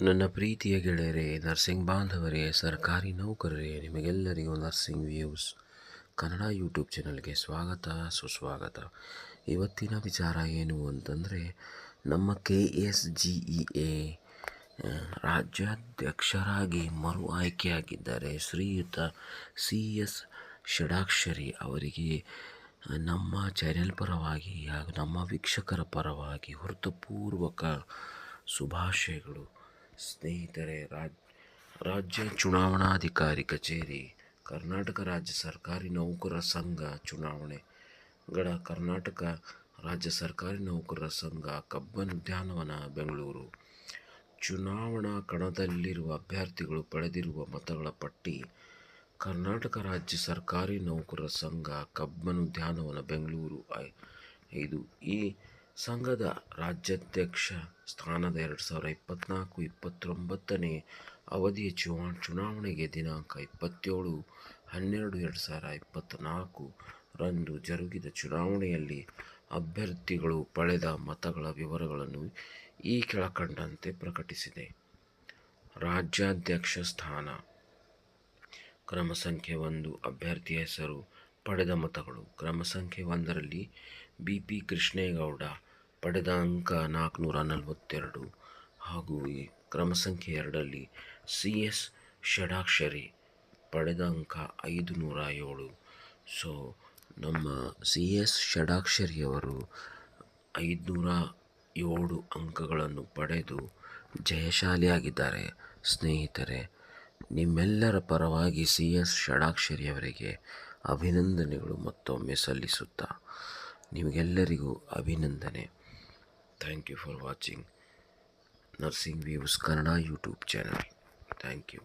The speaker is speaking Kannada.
ನನ್ನ ಪ್ರೀತಿಯ ಗೆಳೆಯರೇ, ನರ್ಸಿಂಗ್ ಬಾಂಧವರೇ, ಸರ್ಕಾರಿ ನೌಕರರೇ, ನಿಮಗೆಲ್ಲರಿಗೂ ನರ್ಸಿಂಗ್ ವ್ಯೂಸ್. ಕನ್ನಡ ಯೂಟ್ಯೂಬ್ ಚಾನಲ್ಗೆ ಸ್ವಾಗತ, ಸುಸ್ವಾಗತ. ಇವತ್ತಿನ ವಿಚಾರ ಏನು ಅಂತಂದರೆ, ನಮ್ಮ K S G E A ರಾಜ್ಯಾಧ್ಯಕ್ಷರಾಗಿ ಮರು ಆಯ್ಕೆಯಾಗಿದ್ದಾರೆ. ಶ್ರೀಯುತ ಸಿ ಎಸ್ ಷಡಾಕ್ಷರಿ ಅವರಿಗೆ ನಮ್ಮ ಚಾನೆಲ್ ಪರವಾಗಿ ಹಾಗೂ ನಮ್ಮ ವೀಕ್ಷಕರ ಪರವಾಗಿ ಹೃತಪೂರ್ವಕ ಶುಭಾಶಯಗಳು. ಸ್ನೇಹಿತರೆ, ರಾಜ್, ರಾಜ್ಯ ಚುನಾವಣಾಧಿಕಾರಿ ಕಚೇರಿ, ಕರ್ನಾಟಕ ರಾಜ್ಯ ಸರ್ಕಾರಿ ನೌಕರರ ಸಂಘ ಚುನಾವಣೆಗಳ ಕರ್ನಾಟಕ ರಾಜ್ಯ ಸರ್ಕಾರಿ ನೌಕರರ ಸಂಘ ಕಬ್ಬನ್ ಉದ್ಯಾನವನ, ಬೆಂಗಳೂರು. ಚುನಾವಣಾ ಕಣದಲ್ಲಿರುವ ಅಭ್ಯರ್ಥಿಗಳು ಪಡೆದಿರುವ ಮತಗಳ ಪಟ್ಟಿ, ಕರ್ನಾಟಕ ರಾಜ್ಯ ಸರ್ಕಾರಿ ನೌಕರರ ಸಂಘ ಕಬ್ಬನ್ ಉದ್ಯಾನವನ, ಬೆಂಗಳೂರು. ಇದು ಈ ಸಂಘದ ರಾಜ್ಯಾಧ್ಯಕ್ಷ ಸ್ಥಾನದ ಎರಡು ಸಾವಿರದ ಇಪ್ಪತ್ತ್ನಾಲ್ಕು ಇಪ್ಪತ್ತೊಂಬತ್ತನೇ ಅವಧಿಯ ಚುನಾ ಚುನಾವಣೆಗೆ ದಿನಾಂಕ ಇಪ್ಪತ್ತೇಳು, ಹನ್ನೆರಡು ಎರಡು ಸಾವಿರ ಇಪ್ಪತ್ತ್ನಾಲ್ಕು ರಂದು ಜರುಗಿದ ಚುನಾವಣೆಯಲ್ಲಿ ಅಭ್ಯರ್ಥಿಗಳು ಪಡೆದ ಮತಗಳ ವಿವರಗಳನ್ನು ಈ ಕೆಳಕಂಡಂತೆ ಪ್ರಕಟಿಸಿದೆ. ರಾಜ್ಯಾಧ್ಯಕ್ಷ ಸ್ಥಾನ. ಕ್ರಮ ಸಂಖ್ಯೆ ಒಂದು ಅಭ್ಯರ್ಥಿಯ ಹೆಸರು, ಪಡೆದ ಮತಗಳು. ಕ್ರಮ ಸಂಖ್ಯೆ ಒಂದರಲ್ಲಿ ಬಿ. ಪಿ. ಕೃಷ್ಣೇಗೌಡ ಪಡೆದ ಅಂಕ ನಾಲ್ಕುನೂರ ನಲವತ್ತೆರಡು ಹಾಗೂ ಈ ಕ್ರಮ ಸಂಖ್ಯೆ ಎರಡರಲ್ಲಿ ಸಿ ಎಸ್ ಷಡಾಕ್ಷರಿ ಪಡೆದ ಅಂಕ ಐದು ನೂರ ಏಳು. ಸೊ, ನಮ್ಮ ಸಿ ಎಸ್ ಷಡಾಕ್ಷರಿಯವರು ಐದುನೂರ ಏಳು ಅಂಕಗಳನ್ನು ಪಡೆದು ಜಯಶಾಲಿಯಾಗಿದ್ದಾರೆ. ಸ್ನೇಹಿತರೆ, ನಿಮ್ಮೆಲ್ಲರ ಪರವಾಗಿ ಸಿ ಎಸ್ ಷಡಾಕ್ಷರಿಯವರಿಗೆ ಅಭಿನಂದನೆಗಳು ಮತ್ತೊಮ್ಮೆ ಸಲ್ಲಿಸುತ್ತಾ ನಿಮಗೆಲ್ಲರಿಗೂ ಅಭಿನಂದನೆ. Thank you for watching nursing views Kannada YouTube channel. Thank you